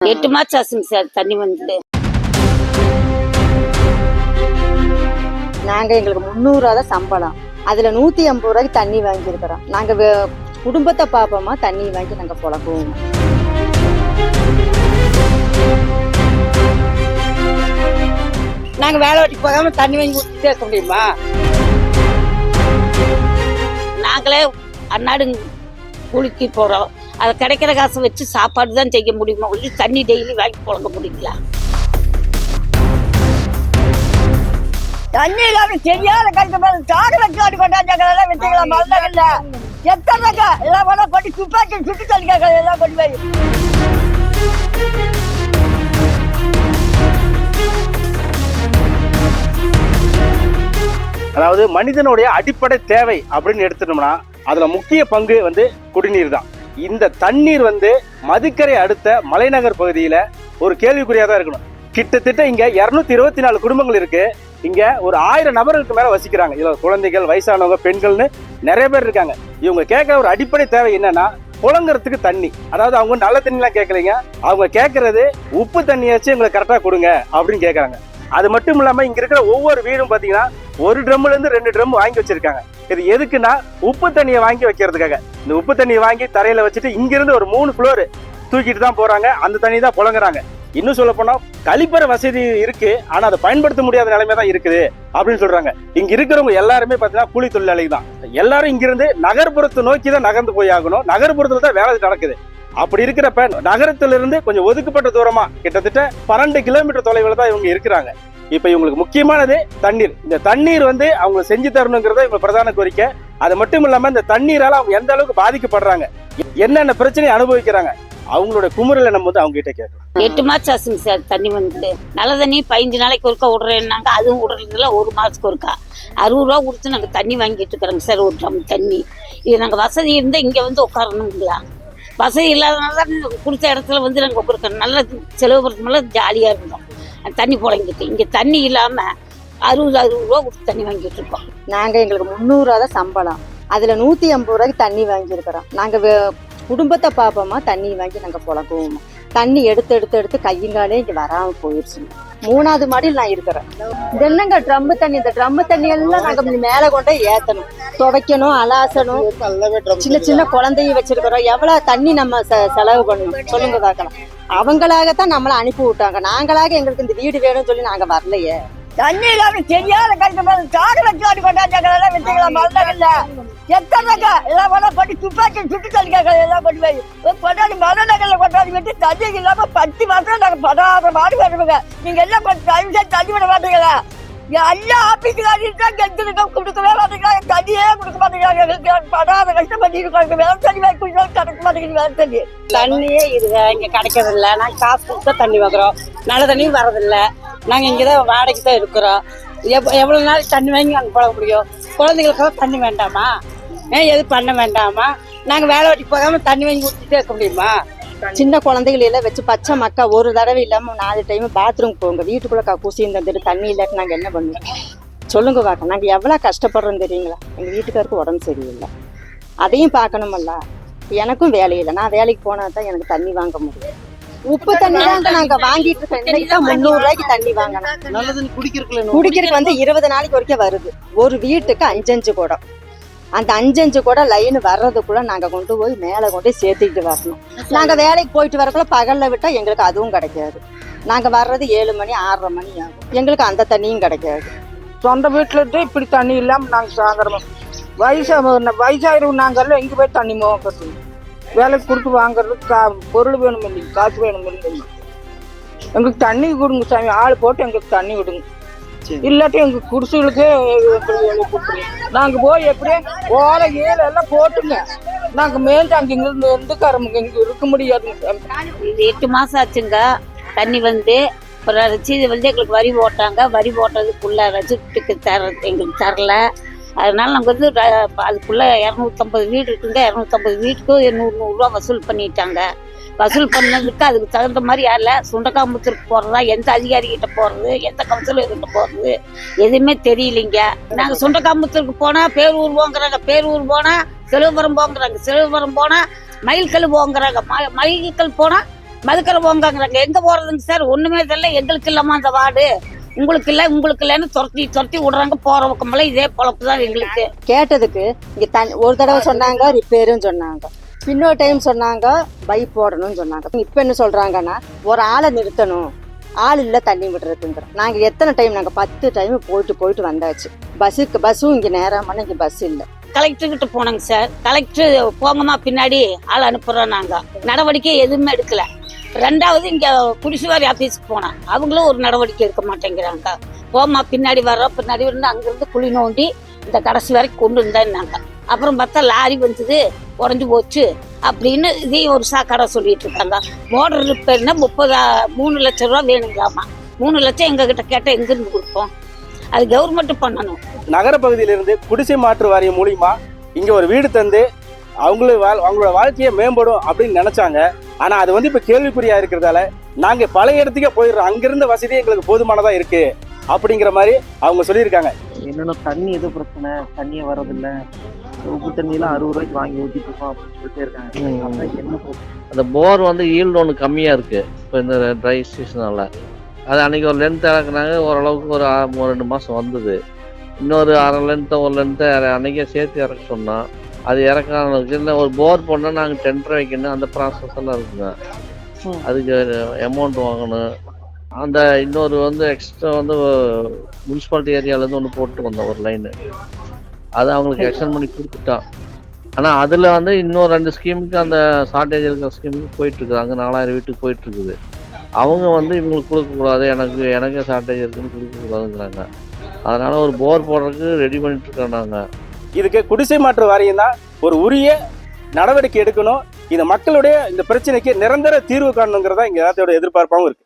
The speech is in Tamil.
எட்டு மாசம் ஆச்சுங்க சார் தண்ணி வந்து நாங்க எங்களுக்கு முந்நூறுவா தான் சம்பளம். அதுல நூத்தி ஐம்பது ரூபாய்க்கு தண்ணி வாங்கியிருக்கிறோம். நாங்க வே- குடும்பத்தை பார்ப்போமா தண்ணி வாங்கி நாங்க புழங்குவோம். நாங்க வேலை வெட்டி போகாம தண்ணி வாங்கி கொடுத்துட்டே இருக்க முடியுமா? நாங்களே அன்னாடு குளிக்கு போறோம். அது கிடைக்கிற காசை வச்சு சாப்பாடு தான் செய்ய முடியுமா ஒழிய தண்ணி டெய்லி வாங்கி புழங்க முடியல தண்ணி இல்லாம தெரியாத கருத்து மேல சாடு வச்சு ஆடி கொண்டாந்தாங்க எல்லாம் வச்சுக்கலாம் மறந்தாங்கல்ல எத்தனைங்க எல்லாம் வேணா கொண்டு துப்பாக்கி சுட்டு தள்ளிக்காங்க எல்லாம் கொண்டு போய். அதாவது மனிதனுடைய அடிப்படை தேவை அப்படின்னு எடுத்துட்டோம்னா அதுல முக்கிய பங்கு வந்து குடிநீர் தான். இந்த தண்ணீர் வந்து மதுக்கரை அடுத்த மலைநகர் பகுதியில ஒரு கேள்விக்குறியா தான் இருக்கணும். கிட்டத்தட்ட இங்க இருநூத்தி இருபத்தி நாலு குடும்பங்கள் இருக்கு. இங்க ஒரு ஆயிரம் நபர்களுக்கு மேல வசிக்கிறாங்க. இதுல குழந்தைகள் வயசானவங்க பெண்கள்னு நிறைய பேர் இருக்காங்க. இவங்க கேட்குற ஒரு அடிப்படை தேவை என்னன்னா புழங்குறதுக்கு தண்ணி. அதாவது அவங்க நல்ல தண்ணிலாம் கேட்கலைங்க. அவங்க கேட்கறது உப்பு தண்ணியாச்சும் எங்களுக்கு கரெக்டா கொடுங்க அப்படின்னு கேட்கறாங்க. அது மட்டும் இல்லாமல் இங்கே இருக்கிற ஒவ்வொரு வீடும் பார்த்தீங்கன்னா ஒரு ட்ரம்லேருந்து ரெண்டு ட்ரம் வாங்கி வச்சுருக்காங்க. இது எதுக்குன்னா உப்பு தண்ணியை வாங்கி வைக்கிறதுக்காக. இந்த உப்பு தண்ணியை வாங்கி தரையில் வச்சுட்டு இங்கேருந்து ஒரு மூணு ஃப்ளோரு தூக்கிட்டு தான் போகிறாங்க அந்த தண்ணி தான் புழங்குறாங்க. இன்னும் சொல்ல போனா கழிப்பறை வசதி இருக்கு. ஆனால் அதை பயன்படுத்த முடியாத நிலைமை தான் இருக்குது அப்படின்னு சொல்றாங்க. இங்க இருக்கிறவங்க எல்லாருமே பார்த்தீங்கன்னா கூலி தொழிலாளி தான். எல்லாரும் இங்கேருந்து நகர்ப்புறத்தை நோக்கி தான் நகர்ந்து போய் ஆகணும் நகர்ப்புறத்தில் தான் வேலை நடக்குது. அப்படி இருக்கிறப்ப நகரத்திலிருந்து கொஞ்சம் ஒதுக்கப்பட்ட தூரமா கிட்டத்தட்ட பன்னெண்டு கிலோமீட்டர் தொலைவில் தான் இவங்க இருக்கிறாங்க. இப்ப இவங்களுக்கு முக்கியமானது தண்ணீர். இந்த தண்ணீர் வந்து அவங்க செஞ்சு தரணுங்கிறத இவங்க பிரதான கோரிக்கை. அது மட்டும் இல்லாம இந்த தண்ணீரால அவங்க எந்த அளவுக்கு பாதிக்கப்படுறாங்க என்னென்ன பிரச்சனையை அனுபவிக்கிறாங்க அவங்களோட குமுறலை நம்ம வந்து அவங்க கிட்ட கேட்கலாம். எட்டு மாசம் ஆச்சுங்க சார் தண்ணி வந்து நல்ல தண்ணி பதினஞ்சு நாளைக்கு ஒருக்கா விடுறேன்னாங்க அதுவும் விடுறதுல ஒரு மாசத்துக்கு ஒருக்கா. அறுபது ரூபா கொடுத்து நாங்கள் தண்ணி வாங்கிட்டு இருக்கிறோங்க சார் ஒரு ட்ரம் தண்ணி. இது நாங்கள் வசதி இருந்தால் இங்கே வந்து உட்காரணுங்களா வசதி இல்லாதனால குடித்த கொடுத்த இடத்துல வந்து நாங்கள் கொடுக்குறோம் நல்ல செலவு பண்ணுறதுனால ஜாலியாக இருந்தோம். அந்த தண்ணி புழங்கிட்டு. இங்கே தண்ணி இல்லாமல் அறுபது அறுபது ரூபா கொடுத்து தண்ணி வாங்கிட்டு இருக்கோம். நாங்கள் எங்களுக்கு முந்நூறுவா தான் சம்பளம். அதில் நூற்றி ஐம்பது ரூபாய்க்கு தண்ணி வாங்கியிருக்கிறோம். நாங்கள் குடும்பத்தை பார்ப்போமா தண்ணி வாங்கி நாங்கள் புழங்குவோம்? தண்ணி எடுத்து எடுத்து எடுத்து கையங்காலே இங்கே வராமல் போயிடுச்சுங்க மூணாவது மாடியில் நான் இருக்கிறேன். தென்னங்க ட்ரம்பு தண்ணி? இந்த ட்ரம்மு தண்ணி எல்லாம் நாங்க மேல கொண்டு போய் ஏத்தணும். துவைக்கணும் அலாசணும். சின்ன சின்ன குழந்தைய வச்சிருக்கிறோம். எவ்வளவு தண்ணி நம்ம செ- செலவு பண்ணணும் சொல்லுங்க பார்க்கலாம். அவங்களாகத்தான் நம்மளை அனுப்பி விட்டாங்க. நாங்களாக எங்களுக்கு இந்த வீடு வேணும்னு சொல்லி நாங்க வரலையே. தண்ணி இல்லாம தெரியாத கருத்து மேல சாடு வச்சு ஆடி கொண்டாந்தாங்க மறந்தாங்கல்ல எத்தனைக்கா? எல்லாம் வேணா கொண்டு துப்பாக்கி சுட்டு தள்ளிக்காங்க எல்லாம் கொண்டு போய் கொண்டாடி மலைநகர்ல கொண்டாடி விட்டு தண்ணி இல்லாமல் பத்து மாதம் நாங்கள் படாத மாடு வருவோங்க. நீங்கள் எல்லாம் கொஞ்சம் டைம் செட் தண்ணி விட மாட்டீங்களா? எல்லா ஆபீஸுக்காரையும் தான் கெடுத்துருக்கோம் கொடுக்கவே மாட்டேங்கிறாங்க தண்ணியே கொடுக்க மாட்டேங்கிறாங்க. எங்களுக்கு படாத கஷ்டப்பட்டு இருக்காங்க வேலை தண்ணி வாங்கி குடிச்சாலும் கிடைக்க மாட்டேங்குது வேலை தண்ணி. தண்ணியே இது இங்கே கிடைக்கிறதில்ல. நாங்கள் காசு கொடுத்து தண்ணி வாங்குறோம். நல்ல தண்ணியும் வரதில்லை நாங்கள் இங்கே தான் வாடகைக்கு தான் இருக்கிறோம். எவ் எவ்வளோ நாள் தண்ணி வாங்கி அங்கே போட முடியும்? குழந்தைகளுக்கெல்லாம் தண்ணி வேண்டாமா? ஏன் எது பண்ண வேண்டாமா? நாங்க வேலை வெட்டி போகாம தண்ணி வாங்கி கொடுத்துட்டே இருக்க முடியுமா? சின்ன குழந்தைகளை எல்லாம் வச்சு பச்சை மக்கா ஒரு தடவை இல்லாம நாலு டைம் பாத்ரூம் போங்க. வீட்டுக்குள்ள க- குசியும் தந்துட்டு தண்ணி இல்லாட்டி நாங்க என்ன பண்ணுவோம்? சொல்லுங்க பார்க்க நாங்க எவ்வளவு கஷ்டப்படுறோம் தெரியுங்களா? எங்க வீட்டுக்காருக்கு உடம்பு சரியில்லை. அதையும் பார்க்கணுமல்ல. எனக்கும் வேலை இல்லை நான் வேலைக்கு போனா தான் எனக்கு தண்ணி வாங்க முடியும். உப்பு தண்ணி தான் நாங்க வாங்கிட்டு இருக்கோம் இன்னைக்கு தான் முந்நூறு ரூபாய்க்கு தண்ணி வாங்கணும் குடிக்கிறதுக்கு வந்து இருபது நாளைக்கு வரைக்கும் வருது. ஒரு வீட்டுக்கு அஞ்சஞ்சு குடம். அந்த அஞ்சஞ்சு கூட லைன் வர்றதுக்குள்ள நாங்கள் கொண்டு போய் மேலே கொண்டு போய் சேர்த்துக்கிட்டு வரணும். நாங்கள் வேலைக்கு போயிட்டு வரக்குள்ள பகலில் விட்டால் எங்களுக்கு அதுவும் கிடைக்காது. நாங்கள் வர்றது ஏழு மணி ஆறரை மணி ஆகும். எங்களுக்கு அந்த தண்ணியும் கிடைக்காது. சொந்த வீட்டில் இருந்து இப்படி தண்ணி இல்லாமல் நாங்கள் சாகுறோம். வயசா வயசாயிரும் நாங்கள் இங்கே போய் தண்ணி மோக்கிறது வேலைக்கு கொடுத்து வாங்குறதுக்கு கா பொருள் வேணும் இல்லைங்க காசு வேணும் இல்லைங்க எங்களுக்கு தண்ணி கொடுங்க சாமி ஆள் போட்டு எங்களுக்கு தண்ணி விடுங்க. இல்லாட்டி எங்க குடிசைகளுக்கே நாங்க போய் எப்படியே ஓலை ஏழு எல்லாம் போட்டுங்க. நாங்க மேய்ஞ்சு அங்க இங்கிருந்து இருந்துக்காரமுங்க இங்க இருக்க முடியாதுங்க எட்டு மாசம் ஆச்சுங்க. தண்ணி வந்து ஒரு ரசீது வந்து எங்களுக்கு வரி போட்டாங்க. வரி போட்டதுக்குள்ள ரசிப்டுக்கு தர எங்களுக்கு தரல. அதனால நாங்கள் வந்து அதுக்குள்ள இரநூத்தம்பது வீடு இருக்குங்க. இரநூத்தம்பது வீட்டுக்கு நூறு நூறுரூவா வசூல் பண்ணிட்டாங்க. வசூல் பண்ணதுக்கு அதுக்கு தகுந்த மாதிரி யாரில்? சுண்டக்காம்புத்தூருக்கு போகிறதா எந்த அதிகாரிகிட்ட போகிறது எந்த கவுன்சிலர்கிட்ட போகிறது எதுவுமே தெரியலைங்க. நாங்கள் சுண்டக்காம்புத்தூருக்கு போனால் பேரூர் போங்கிறாங்க பேரூர் போனால் செலவுபுரம் போங்கிறாங்க. செலவுபுரம் போனால் மயில்கல் போங்கிறாங்க. ம மயில்கல் போனால் மதுக்கரை போங்கிறாங்க. எங்கே போகிறதுங்க சார்? ஒன்றுமே தெரியல. எங்களுக்கு இல்லாமல் அந்த வார்டு. உங்களுக்கு இல்லை உங்களுக்கு இல்லைன்னு துரத்தி துரத்தி விடுறாங்க. போற பக்கமெல்லாம் இதே பொழப்பு தான் எங்களுக்கு. கேட்டதுக்கு இங்கே தனி ஒரு தடவை சொன்னாங்க ரிப்பேருன்னு சொன்னாங்க. இன்னொரு டைம் சொன்னாங்க பைப் போடணும்னு சொன்னாங்க. இப்போ என்ன சொல்கிறாங்கன்னா ஒரு ஆளை நிறுத்தணும். ஆள் இல்லை தண்ணி விடுறதுங்கிற நாங்கள் எத்தனை டைம் நாங்கள் பத்து டைம் போயிட்டு போயிட்டு வந்தாச்சு. பஸ்ஸுக்கு பஸ்ஸும் இங்கே நேரமான இங்கே பஸ் இல்லை. கலெக்டர்கிட்ட போனாங்க சார் கலெக்டர் போங்கம்மா பின்னாடி ஆள் அனுப்புகிறோம் நாங்கள் நடவடிக்கை எதுவுமே எடுக்கல. ரெண்டாவது இங்கே குடிசுவாரி ஆஃபீஸ்க்கு போனோம் அவங்களும் ஒரு நடவடிக்கை எடுக்க மாட்டேங்கிறாங்க. போம்மா பின்னாடி வர்றோம். பின்னாடி வந்து அங்கேருந்து குழி நோண்டி இந்த கடைசி வரைக்கும் கொண்டு வந்தேன்னாங்க அப்புறம் பார்த்தா லாரி வந்தது உடஞ்சி போச்சு. அப்படின்னு இதையும் ஒரு சாக்கடை சொல்லிட்டு இருக்காங்க. மோட்டர் ரிப்பேர்னா முப்பதா மூணு லட்சம் ரூபா வேணுங்களாமா. மூணு லட்சம் எங்ககிட்ட கேட்டால் எங்கிருந்து கொடுப்போம்? அது கவர்மெண்ட் பண்ணணும். நகர பகுதியிலிருந்து குடிசை மாற்று வாரியம் மூலியமா இங்கே ஒரு வீடு தந்து அவங்களும் வாழ் அவங்களோட வாழ்க்கையை மேம்படும் அப்படின்னு நினைச்சாங்க. ஆனா அது வந்து இப்ப கேள்விக்குறியா இருக்கிறதால நாங்க பழைய இடத்துக்கே போயிடுறோம். அங்கிருந்த வசதி எங்களுக்கு போதுமானதா இருக்கு. அப்படிங்கிற மாதிரி அவங்க சொல்லியிருக்காங்க. என்னன்னா தண்ணி எதுவும் பிரச்சனை? தண்ணியே வர்றதில்ல. உப்பு தண்ணியெல்லாம் அறுபது ரூபாய்க்கு வாங்கி ஊற்றிட்டு இருக்கோம் அப்படின்னு சொல்லிட்டே இருக்காங்க. அதான் என்ன? அந்த போர் வந்து ஈல்டு ஒன்று கம்மியாக இருக்குது இப்போ இந்த ட்ரை சீசனால் அது அன்றைக்கி ஒரு லென்த் இறக்குனாங்க ஓரளவுக்கு ஒரு ஒரு ரெண்டு மாதம் வந்தது. இன்னொரு அரை லென்த்தை ஒரு லென்த்தை அன்றைக்கே சேர்த்து இறக்க சொன்னோம் அது இறக்கானதுக்கு இல்லை ஒரு போர் போனால் நாங்கள் டெண்டர் வைக்கணும் அந்த ப்ராசஸ் எல்லாம் இருக்குங்க. அதுக்கு அமௌண்ட் வாங்கணும். அந்த இன்னொரு வந்து எக்ஸ்ட்ரா வந்து முனிசிபாலிட்டி ஏரியாவிலேருந்து ஒன்று போட்டு வந்தோம் ஒரு லைனு அது அவங்களுக்கு எக்ஸ்டன் பண்ணி கொடுத்துட்டான். ஆனால் அதில் வந்து இன்னும் ரெண்டு ஸ்கீமுக்கு அந்த ஷார்ட்டேஜ் இருக்கிற ஸ்கீமுக்கு போயிட்டுருக்குது அங்கே நாலாயிரம் வீட்டுக்கு போயிட்டு இருக்குது. அவங்க வந்து இவங்களுக்கு கொடுக்கக்கூடாது எனக்கு எனக்கு ஷார்ட்டேஜ் இருக்குன்னு கொடுக்கக்கூடாதுங்கிறாங்க. அதனால் ஒரு போர் போடுறதுக்கு ரெடி பண்ணிட்டுருக்கோம் நாங்கள் இதுக்கு குடிசை மாற்று வாரியம் தான் ஒரு உரிய நடவடிக்கை எடுக்கணும். இந்த மக்களுடைய இந்த பிரச்சனைக்கு நிரந்தர தீர்வு காணணுங்கிறதா இங்கே எல்லாத்தோட எதிர்பார்ப்பாகவும் இருக்குது